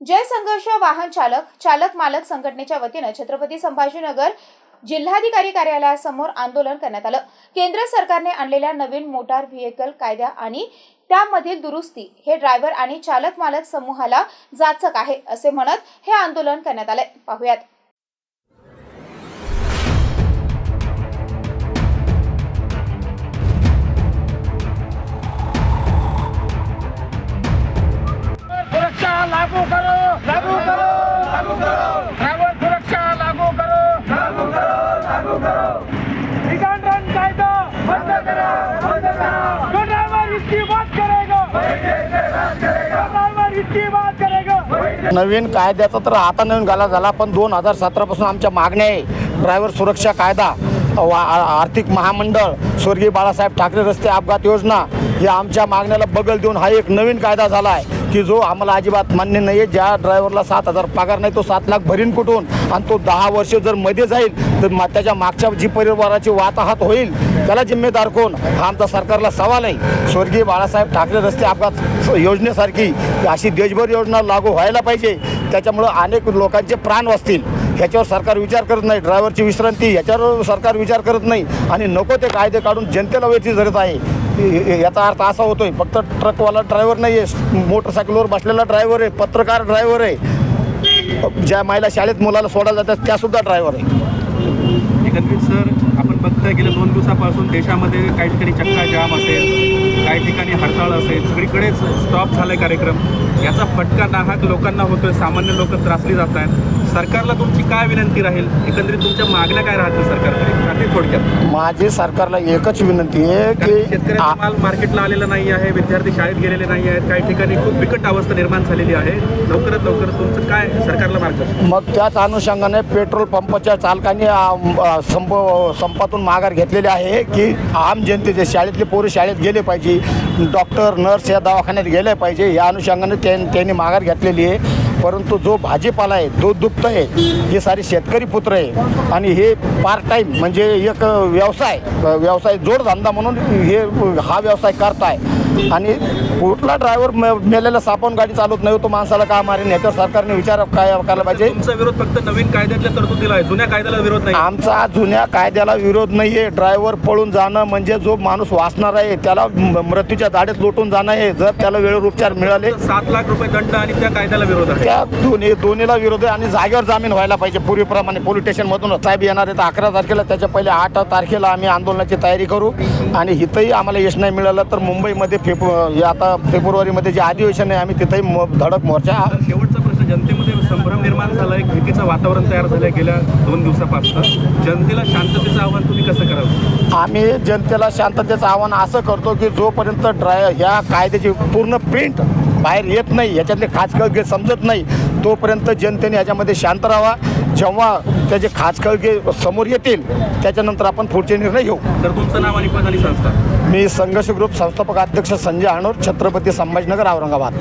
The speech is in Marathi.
जय संघर्ष वाहन चालक चालक मालक संघटनेच्या वतीनं छत्रपती संभाजीनगर जिल्हाधिकारी कार्यालयासमोर आंदोलन करण्यात आलं. केंद्र सरकारने आणलेल्या नवीन मोटार व्हेकल कायद्या आणि त्यामधील दुरुस्ती हे ड्रायव्हर आणि चालक मालक समूहाला जाचक आहे असे म्हणत हे आंदोलन करण्यात आले पाहुयात. नवीन कायद्याचा तर आता नवीन गाला झाला पण दोन हजार सतरापासून आमच्या मागण्या आहे. ड्रायव्हर सुरक्षा कायदा वा आर्थिक महामंडळ स्वर्गीय बाळासाहेब ठाकरे रस्ते अपघात योजना या आमच्या मागण्याला बगल देऊन हा एक नवीन कायदा झाला आहे की जो आम्हाला अजिबात मान्य नाही आहे ज्या ड्रायव्हरला सात हजार पगार नाही तो सात लाख भरीन कुठून? आणि तो दहा वर्ष जर मध्ये जाईल तर मा- त्याच्या मागच्या जी परिवाराची वाताहात होईल त्याला जिम्मेदार कोण? हा आमचा सरकारला सवाल आहे. स्वर्गीय बाळासाहेब ठाकरे रस्ते अपघात योजनेसारखी अशी देशभर योजना लागू व्हायला पाहिजे. त्याच्यामुळं अनेक लोकांचे प्राण वाचतील. ह्याच्यावर सरकार विचार करत नाही ड्रायव्हरची विश्रांती ह्याच्यावर सरकार विचार करत नाही. आणि नको ते कायदे काढून जनतेला वेळची धरत आहे. याचा अर्थ असा होतोय फक्त ट्रकवाला ड्रायव्हर नाही आहे मोटरसायकलवर बसलेला ड्रायव्हर आहे पत्रकार ड्रायव्हर आहे. ज्या महिला शाळेत मुलाला सोडायला जातात त्यासुद्धा ड्रायव्हर आहे. सर आपण बघताय गेल्या दोन दिवसापासून देशामध्ये काही ठिकाणी चक्का जाम असेल काही ठिकाणी हरताळ असेल सगळीकडेच स्टॉप झाले कार्यक्रम. याचा फटका नाहक लोकांना होतोय सामान्य लोक त्रासली जात आहेत सरकारला तुमची काय विनंती राहील? एकंदरीत तुमच्या मागण्या काय राहतील सरकारकडे? थोडक्यात? माझी सरकारला एकच विनंती आहे कारण की शेतकऱ्याचा आ- माल मार्केटला आलेला नाही आहे विद्यार्थी शाळेत गेलेले नाही आहेत काही ठिकाणी खूप बिकट अवस्था निर्माण झालेली आहे. लवकरात लवकर तुमचं काय सरकारला मार्गदर्शन? मग त्याच अनुषंगाने पेट्रोल पंपाच्या चालकांनी संप संपातून माघार घेतलेली आहे की आम जनतेचे शाळेतले पोरं शाळेत गेले पाहिजे डॉक्टर नर्स या दवाखान्यात गेले पाहिजे या अनुषंगाने त्यां- त्यांनी माघार घेतलेली आहे. परंतु जो भाजीपाला आहे जो दुप्त आहे हे सारे शेतकरी पुत्र आहे. आणि हे पार्ट टाईम म्हणजे एक व्यवसाय व्यवसाय जोडधंदा म्हणून हे हा व्यवसाय करताय. आणि कुठला ड्रायव्हर मेलेला सापवून गाडी चालवत नाही तो माणसाला का मारेन? याच्यावर सरकारने विचार काय करायला पाहिजे? तुमचा विरोध फक्त नवीन कायद्यातल्या तरतुदीला आहे. जुन्या कायद्याला विरोध नाही. आमचा जुन्या कायद्याला विरोध नाही आहे ड्रायव्हर पळून जाणं म्हणजे जो माणूस वाचणार आहे त्याला मृत्यूच्या दाढेत लोटून जाणं आहे. जर त्याला वेळेवर उपचार मिळाले सात लाख रुपये दंड आणि त्या कायद्याला विरोध आहे. त्या दोन्ही दोन्हीला विरोध आहे आणि जागेवर जामीन व्हायला पाहिजे. पूर्वीप्रमाणे पोलीस स्टेशनमधून साहेब येणार आहेत. अकरा तारखेला त्याच्या पहिले आठ तारखेला आम्ही आंदोलनाची तयारी करू. आणि इथंही आम्हाला यश नाही मिळालं तर मुंबईमध्ये फेब्रु हे आता फेब्रुवारीमध्ये जे अधिवेशन आहे आम्ही तिथंही म- धडक मोर्चा शेवटचा प्रश्न जनतेमध्ये संभ्रम निर्माण झालाय भीतीचं वातावरण तयार झालंय गेल्या दोन दिवसापासून. जनतेला शांततेचं आव्हान तुम्ही कसं कराल? आम्ही जनतेला शांततेचं आवाहन असं करतो की जोपर्यंत ड्राय ह्या कायद्याची पूर्ण प्रिंट बाहेर येत नाही याच्यातले खाचखळगे समजत नाही तोपर्यंत जनतेने याच्यामध्ये शांत राहावा. जेव्हा त्याचे खाचखळगे समोर येतील त्याच्यानंतर आपण पुढचे निर्णय घेऊ. तर तुमचं नाव आणि पद आणि संस्था? मी संघर्ष ग्रुप संस्थापक अध्यक्ष संजय अणोर छत्रपती संभाजीनगर औरंगाबाद.